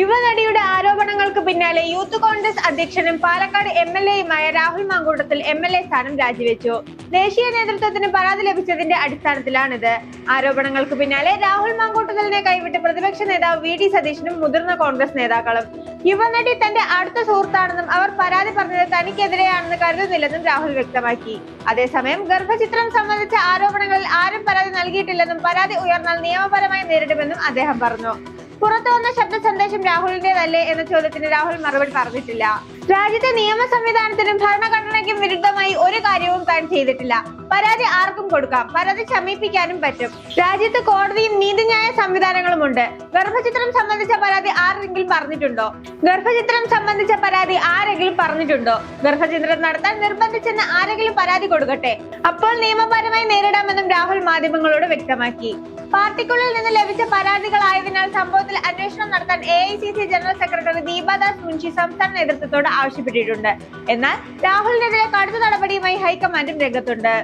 യുവനടിയുടെ ആരോപണങ്ങൾക്ക് പിന്നാലെ യൂത്ത് കോൺഗ്രസ് അധ്യക്ഷനും Palakkad M L എയുമായ Rahul Mamkootathil M L A സ്ഥാനം രാജിവെച്ചു. ദേശീയ നേതൃത്വത്തിന് പരാതി ലഭിച്ചതിന്റെ അടിസ്ഥാനത്തിലാണിത്. ആരോപണങ്ങൾക്ക് പിന്നാലെ രാഹുൽ മാങ്കൂട്ടത്തിലിനെ കൈവിട്ട് പ്രതിപക്ഷ നേതാവ് വി ഡി സതീശനും മുതിർന്ന കോൺഗ്രസ് നേതാക്കളും. യുവനടി തന്റെ അടുത്ത സുഹൃത്താണെന്നും അവർ പരാതി പറഞ്ഞത് തനിക്കെതിരെയാണെന്ന് കരുതുന്നില്ലെന്നും രാഹുൽ വ്യക്തമാക്കി. അതേസമയം ഗർഭചിത്രം സംബന്ധിച്ച ആരോപണങ്ങളിൽ ആരും പരാതി നൽകിയിട്ടില്ലെന്നും പരാതി ഉയർന്നാൽ നിയമപരമായി നേരിടുമെന്നും അദ്ദേഹം പറഞ്ഞു. പുറത്തു വന്ന ശബ്ദ സന്ദേശം രാഹുലിന്റേതല്ലേ എന്ന ചോദ്യത്തിന് രാഹുൽ മറുപടി പറഞ്ഞിട്ടില്ല. രാജ്യത്തെ നിയമ സംവിധാനത്തിനും ഭരണഘടനയ്ക്കും വിരുദ്ധമായി ഒരു കാര്യവും താൻ ചെയ്തിട്ടില്ല. പരാതി ആർക്കും കൊടുക്കാം. പരാതി ശമിപ്പിക്കാനും പറ്റും. രാജ്യത്ത് കോടതിയും നീതിന്യായ സംവിധാനങ്ങളും ഉണ്ട് ഗർഭചിത്രം സംബന്ധിച്ച പരാതി ആരെങ്കിലും പറഞ്ഞിട്ടുണ്ടോ? ഗർഭചിത്രം സംബന്ധിച്ച പരാതി ആരെങ്കിലും പറഞ്ഞിട്ടുണ്ടോ? ഗർഭചിത്രം നടത്താൻ നിർബന്ധിച്ചെന്ന് ആരെങ്കിലും പരാതി കൊടുക്കട്ടെ? അപ്പോൾ നിയമപരമായി നേരിടാമെന്നും രാഹുൽ മാധ്യമങ്ങളോട് വ്യക്തമാക്കി. പാർട്ടിക്കുള്ളിൽ നിന്ന് ലഭിച്ച പരാതികളായതിനാൽ സംഭവത്തിൽ അന്വേഷണം നടത്താൻ A I C C general secretary Deepa Dasmunshi സംസ്ഥാന നേതൃത്വത്തോട് ആവശ്യപ്പെട്ടിട്ടുണ്ട്. എന്നാൽ രാഹുലിനെതിരെ കടുത്ത നടപടിയുമായി ഹൈക്കമാൻഡും രംഗത്തുണ്ട്.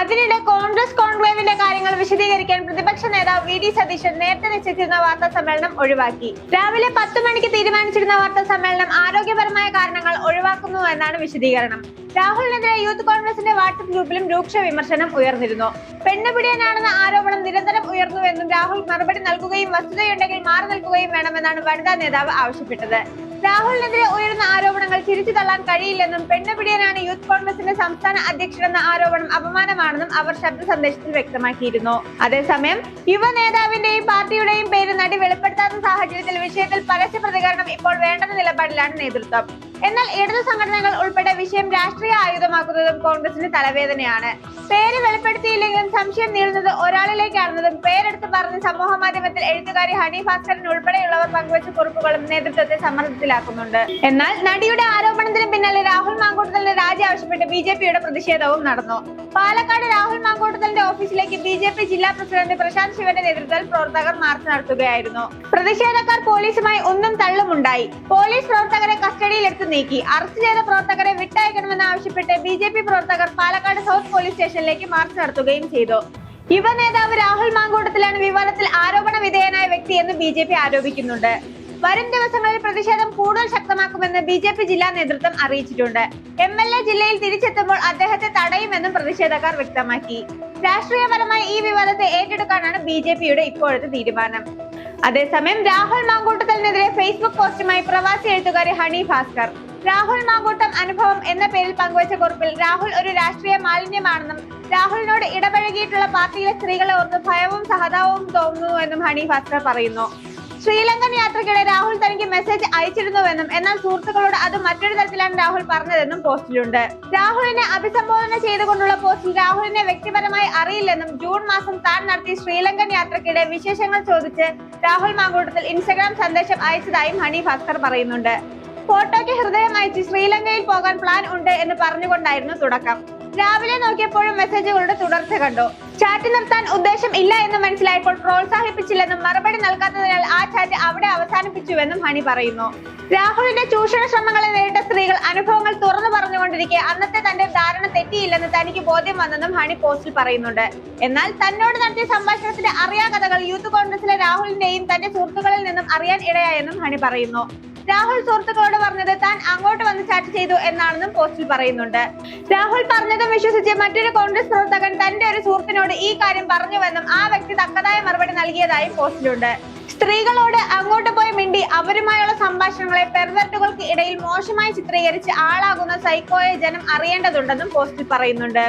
അതിനിടെ കോൺഗ്രസ് കോൺക്ലേവിന്റെ കാര്യങ്ങൾ വിശദീകരിക്കാൻ പ്രതിപക്ഷ നേതാവ് വി ഡി സതീശൻ നേരത്തെ നിശ്ചയിച്ചിരുന്ന വാർത്താ സമ്മേളനം ഒഴിവാക്കി. രാവിലെ പത്ത് മണിക്ക് തീരുമാനിച്ചിരുന്ന വാർത്താ സമ്മേളനം ആരോഗ്യപരമായ കാരണങ്ങൾ ഒഴിവാക്കുന്നു എന്നാണ് വിശദീകരണം. രാഹുലിനെതിരെ യൂത്ത് കോൺഗ്രസിന്റെ വാട്സപ്പ് ഗ്രൂപ്പിലും രൂക്ഷ വിമർശനം ഉയർന്നിരുന്നു. പെണ്ണുപിടിയനാണെന്ന ആരോപണം നിരന്തരം ഉയർന്നുവെന്നും രാഹുൽ മറുപടി നൽകുകയും വസ്തുതയുണ്ടെങ്കിൽ മാറി നിൽക്കുകയും വേണമെന്നാണ് വനിതാ നേതാവ് ആവശ്യപ്പെട്ടത്. രാഹുലിനെതിരെ ഉയർന്ന ആരോപണങ്ങൾ ചിരിച്ചു തള്ളാൻ കഴിയില്ലെന്നും പെണ്ണുപിടിയനാണ് യൂത്ത് കോൺഗ്രസിന്റെ സംസ്ഥാന അധ്യക്ഷനെന്ന ആരോപണം അപമാനമാണെന്നും അവർ ശബ്ദ സന്ദേശത്തിൽ വ്യക്തമാക്കിയിരുന്നു. അതേസമയം യുവ നേതാവിന്റെയും പാർട്ടിയുടെയും പേര് നടി വെളിപ്പെടുത്താത്ത സാഹചര്യത്തിൽ വിഷയത്തിൽ പരസ്യ പ്രതികരണം ഇപ്പോൾ വേണ്ടെന്ന നിലപാടിലാണ് നേതൃത്വം. എന്നാൽ ഇടതു സംഘടനകൾ ഉൾപ്പെടെ വിഷയം രാഷ്ട്രീയ ആയുധമാക്കുന്നതും കോൺഗ്രസിന് തലവേദനയാണ്. പേര് വെളിപ്പെടുത്തിയില്ലെങ്കിലും സംശയം നീളുന്നത് ഒരാളിലേക്കാണെന്നതും പേരെടുത്ത് പറഞ്ഞ് സമൂഹ മാധ്യമത്തിൽ എഴുത്തുകാരി ഹണി ഭാസ്കരൻ ഉൾപ്പെടെയുള്ളവർ പങ്കുവച്ച കുറിപ്പുകളും നേതൃത്വത്തെ സമ്മർദ്ദത്തിലാക്കുന്നുണ്ട്. എന്നാൽ നടിയുടെ ആരോപണത്തിന് മാങ്കൂട്ടത്തലിന് രാജി ആവശ്യപ്പെട്ട് ബി ജെ പിയുടെ പ്രതിഷേധവും നടന്നു. പാലക്കാട് രാഹുൽ മാങ്കൂട്ടത്തലിന്റെ ഓഫീസിലേക്ക് ബി ജെ പി ജില്ലാ പ്രസിഡന്റ് പ്രശാന്ത് ശിവന്റെ നേതൃത്വത്തിൽ പ്രവർത്തകർ മാർച്ച് നടത്തുകയായിരുന്നു. പ്രതിഷേധക്കാർ പോലീസുമായി ഒന്നും തള്ളുമുണ്ടായി. പോലീസ് പ്രവർത്തകരെ കസ്റ്റഡിയിലെടുത്ത് നീക്കി. അറസ്റ്റ് ചെയ്ത പ്രവർത്തകരെ വിട്ടയക്കണമെന്ന് ആവശ്യപ്പെട്ട് ബി ജെ പി പ്രവർത്തകർ പാലക്കാട് സൗത്ത് പോലീസ് സ്റ്റേഷനിലേക്ക് മാർച്ച് നടത്തുകയും ചെയ്തു. യുവ നേതാവ് രാഹുൽ മാങ്കോട്ടത്തിലാണ് വിവാദത്തിൽ ആരോപണ വിധേയനായ വ്യക്തി എന്ന് ബി ആരോപിക്കുന്നുണ്ട്. വരും ദിവസങ്ങളിൽ പ്രതിഷേധം കൂടുതൽ ശക്തമാക്കുമെന്ന് ബി ജെ പി ജില്ലാ നേതൃത്വം അറിയിച്ചിട്ടുണ്ട്. എം എൽ എ ജില്ലയിൽ തിരിച്ചെത്തുമ്പോൾ അദ്ദേഹത്തെ തടയുമെന്നും പ്രതിഷേധക്കാർ വ്യക്തമാക്കി. രാഷ്ട്രീയപരമായി ഈ വിവാദത്തെ ഏറ്റെടുക്കാനാണ് ബി ജെ പിയുടെ ഇപ്പോഴത്തെ തീരുമാനം. അതേസമയം രാഹുൽ മാങ്കൂട്ടത്തിനെതിരെ ഫേസ്ബുക്ക് പോസ്റ്റുമായി പ്രവാസി എഴുത്തുകാരി ഹണി ഭാസ്കർ രാഹുൽ മാങ്കൂട്ടം അനുഭവം എന്ന പേരിൽ പങ്കുവച്ച കുറിപ്പിൽ രാഹുൽ ഒരു രാഷ്ട്രീയ മാലിന്യമാണെന്നും രാഹുലിനോട് ഇടപഴകിയിട്ടുള്ള പാർട്ടിയിലെ സ്ത്രീകളെ ഓർത്ത് ഭയവും സഹതാപവും തോന്നുന്നുവെന്നും ഹണി ഭാസ്കർ പറയുന്നു. ശ്രീലങ്കൻ യാത്രയ്ക്കിടെ രാഹുൽ തനിക്ക് മെസ്സേജ് അയച്ചിരുന്നുവെന്നും എന്നാൽ സുഹൃത്തുക്കളോട് അത് മറ്റൊരു തരത്തിലാണ് രാഹുൽ പറഞ്ഞതെന്നും പോസ്റ്റിലുണ്ട്. രാഹുലിനെ അഭിസംബോധന ചെയ്തുകൊണ്ടുള്ള പോസ്റ്റിൽ രാഹുലിനെ വ്യക്തിപരമായി അറിയില്ലെന്നും ജൂൺ മാസം താൻ നടത്തിയ ശ്രീലങ്കൻ യാത്രയ്ക്കിടെ വിശേഷങ്ങൾ ചോദിച്ച് രാഹുൽ മാങ്കൂട്ടത്തിൽ ഇൻസ്റ്റഗ്രാം സന്ദേശം അയച്ചതായും ഹണി ഭാസ്കർ പറയുന്നുണ്ട്. ഫോട്ടോയ്ക്ക് ഹൃദയം അയച്ച് ശ്രീലങ്കയിൽ പോകാൻ പ്ലാൻ ഉണ്ട് എന്ന് പറഞ്ഞുകൊണ്ടായിരുന്നു തുടക്കം. രാവിലെ നോക്കിയപ്പോഴും മെസ്സേജുകളുടെ തുടർച്ച കണ്ടു. ചാറ്റ് നിർത്താൻ ഉദ്ദേശം ഇല്ല എന്ന് മനസ്സിലായപ്പോൾ പ്രോത്സാഹിപ്പിച്ചില്ലെന്നും മറുപടി നൽകാത്തതിനാൽ ആ ചാറ്റ് അവിടെ അവസാനിപ്പിച്ചുവെന്നും ഹണി പറയുന്നു. രാഹുലിന്റെ ചൂഷണ ശ്രമങ്ങളെ നേരിട്ട സ്ത്രീകൾ അനുഭവങ്ങൾ തുറന്നു പറഞ്ഞുകൊണ്ടിരിക്കെ അന്നത്തെ തന്റെ ധാരണ തെറ്റിയില്ലെന്ന് തനിക്ക് ബോധ്യം വന്നെന്നും ഹണി പോസ്റ്റിൽ പറയുന്നുണ്ട്. എന്നാൽ തന്നോട് നടത്തിയ സംഭാഷണത്തിന്റെ അറിയാകഥകൾ യൂത്ത് കോൺഗ്രസിലെ രാഹുലിന്റെയും തന്റെ സുഹൃത്തുക്കളിൽ നിന്നും അറിയാൻ ഇടയായെന്നും ഹണി പറയുന്നു. രാഹുൽ സുഹൃത്തുക്കളോട് പറഞ്ഞത് താൻ അങ്ങോട്ട് വന്ന് ചാറ്റ് ചെയ്തു എന്നാണെന്നും പോസ്റ്റിൽ പറയുന്നുണ്ട്. രാഹുൽ പറഞ്ഞതും വിശ്വസിച്ച് മറ്റൊരു കോൺഗ്രസ് പ്രവർത്തകൻ തന്റെ ഒരു സുഹൃത്തിനോട് ഈ കാര്യം പറഞ്ഞുവെന്നും ആ വ്യക്തി തക്കതായ മറുപടി നൽകിയതായും പോസ്റ്റിലുണ്ട്. സ്ത്രീകളോട് അങ്ങോട്ട് പോയി മിണ്ടി അവരുമായുള്ള സംഭാഷണങ്ങളെ പെർവെർട്ടുകൾക്ക് ഇടയിൽ മോശമായി ചിത്രീകരിച്ച് ആളാകുന്ന സൈക്കോയെ ജനം അറിയേണ്ടതുണ്ടെന്നും പോസ്റ്റിൽ പറയുന്നുണ്ട്.